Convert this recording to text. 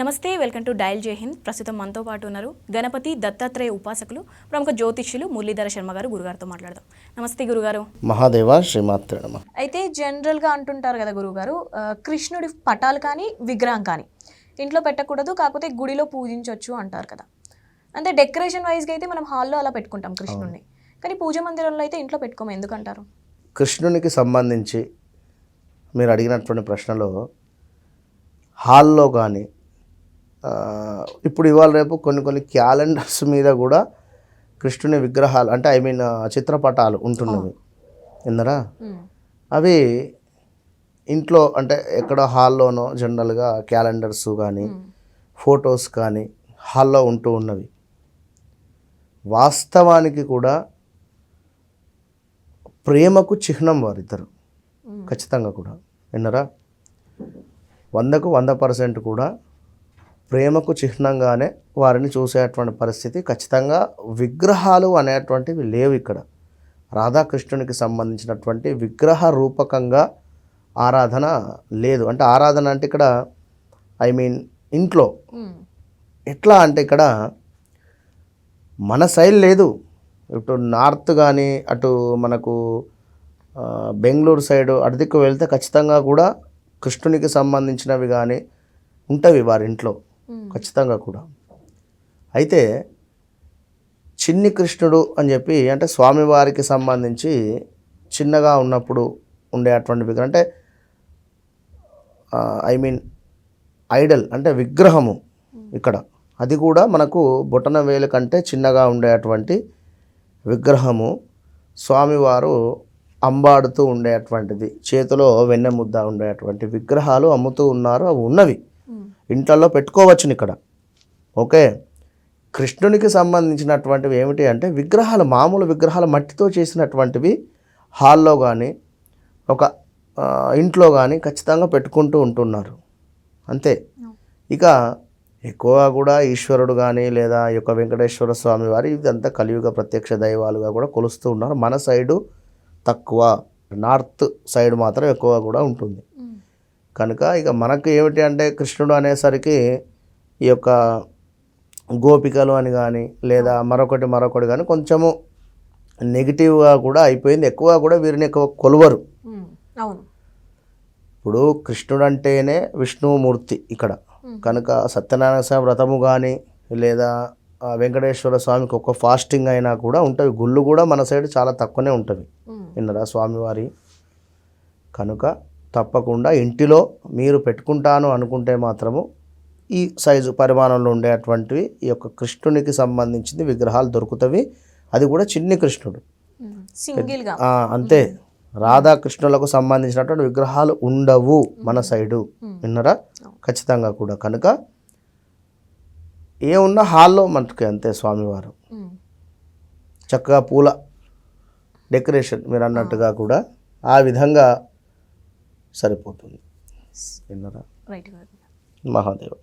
నమస్తే welcome to dial జై హింద్. ప్రస్తుతం మనతో పాటు ఉన్నారు గణపతి దత్తాత్రేయ ఉపాసకులు ప్రముఖ జ్యోతిష్యులు మురళీధర శర్మ గారు. గురుగారితో మాట్లాడదాం. నమస్తే గురుగారు. మహాదేవ శ్రీమాత్రే నమ. అయితే జనరల్గా అంటుంటారు కదా గురుగారు కృష్ణుడి పటాలు కానీ విగ్రహం కానీ ఇంట్లో పెట్టకూడదు కాకపోతే గుడిలో పూజించవచ్చు అంటారు కదా. అంటే డెకరేషన్ వైజ్గా అయితే మనం హాల్లో అలా పెట్టుకుంటాం కృష్ణుడిని కానీ పూజ మందిరంలో అయితే ఇంట్లో పెట్టుకోము ఎందుకంటారు? కృష్ణునికి సంబంధించి మీరు అడిగినటువంటి ప్రశ్నలో హాల్లో కానీ ఇప్పుడు ఇవాళ రేపు కొన్ని కొన్ని క్యాలెండర్స్ మీద కూడా కృష్ణుని విగ్రహాలు అంటే ఐ మీన్ చిత్రపటాలు ఉంటున్నవి. మ్మ్. అవి ఇంట్లో అంటే ఎక్కడ హాల్లోనో జనరల్గా క్యాలెండర్స్ కానీ ఫొటోస్ కానీ హాల్లో ఉంటూ ఉన్నవి. వాస్తవానికి కూడా ప్రేమకు చిహ్నం వారిద్దరు. ఖచ్చితంగా కూడా. విన్నరా? వందకు వంద పర్సెంట్ కూడా ప్రేమకు చిహ్నంగానే వారిని చూసేటువంటి పరిస్థితి ఖచ్చితంగా విగ్రహాలు అనేటువంటివి లేవు ఇక్కడ రాధాకృష్ణునికి సంబంధించినటువంటి విగ్రహ రూపకంగా ఆరాధన లేదు అంటే ఆరాధన అంటే ఇక్కడ ఐ మీన్ ఇంట్లో. ఎట్లా అంటే ఇక్కడ మన సైడ్ లేదు ఇటు నార్త్ కానీ అటు మనకు బెంగళూరు సైడ్ అటు దిక్కు వెళ్తే ఖచ్చితంగా కూడా కృష్ణునికి సంబంధించినవి కానీ ఉంటవి వారి ఇంట్లో మ్మ్. ఖచ్చితంగా కూడా. అయితే చిన్ని కృష్ణుడు అని చెప్పి అంటే స్వామివారికి సంబంధించి చిన్నగా ఉన్నప్పుడు ఉండేటువంటి విగ్రహం అంటే ఐ మీన్ ఐడల్ అంటే విగ్రహము ఇక్కడ. అది కూడా మనకు బొటన వేలు కంటే చిన్నగా ఉండేటువంటి విగ్రహము స్వామివారు అంబాడుతూ ఉండేటువంటిది చేతిలో వెన్నె ముద్ద ఉండేటువంటి విగ్రహాలు అమ్ముతూ ఉన్నారు. అవి ఉన్నవి. ఇంట్లలో పెట్టుకోవచ్చును ఇక్కడ. ఓకే? కృష్ణునికి సంబంధించినటువంటివి ఏమిటి అంటే విగ్రహాలు మామూలు విగ్రహాలు మట్టితో చేసినటువంటివి హాల్లో కానీ ఒక ఇంట్లో కానీ ఖచ్చితంగా పెట్టుకుంటూ ఉంటున్నారు. అంతే. ఇక ఎక్కువగా కూడా ఈశ్వరుడు కానీ లేదా ఈ యొక్క వెంకటేశ్వర స్వామి వారి ఇదంతా కలియుగ ప్రత్యక్ష దైవాలుగా కూడా కొలుస్తూ ఉన్నారు. మన సైడు తక్కువ నార్త్ సైడ్ మాత్రం ఎక్కువ కూడా ఉంటుంది. కనుక ఇక మనకు ఏమిటి అంటే కృష్ణుడు అనేసరికి ఈ యొక్క గోపికలు అని కానీ లేదా మరొకటి మరొకటి కానీ కొంచెము నెగిటివ్గా కూడా అయిపోయింది ఎక్కువ కూడా వీరిని ఎక్కువ కొలువరు. అవును ఇప్పుడు కృష్ణుడు అంటేనే విష్ణుమూర్తి ఇక్కడ. కనుక సత్యనారాయణ స్వామి వ్రతము కానీ లేదా వెంకటేశ్వర స్వామికి ఒక ఫాస్టింగ్ అయినా కూడా ఉంటుంది గుళ్ళు కూడా మన సైడ్ చాలా తక్కువనే ఉంటుంది. విన్నరా స్వామివారి కనుక తప్పకుండా ఇంటిలో మీరు పెట్టుకుంటాను అనుకుంటే మాత్రము ఈ సైజు పరిమాణంలో ఉండేటువంటివి ఈ యొక్క కృష్ణునికి సంబంధించింది విగ్రహాలు దొరుకుతవి. అది కూడా చిన్ని కృష్ణుడు. అంతే. రాధాకృష్ణులకు సంబంధించినటువంటి విగ్రహాలు ఉండవు మన సైడు. విన్నరా? ఖచ్చితంగా కూడా. కనుక ఏ ఉన్న హాల్లో మనకి అంతే స్వామివారు. చక్కగా పూల డెకరేషన్ మీరు అన్నట్టుగా కూడా ఆ విధంగా సరిపోతుంది. విన్నరా? మహాదేవ.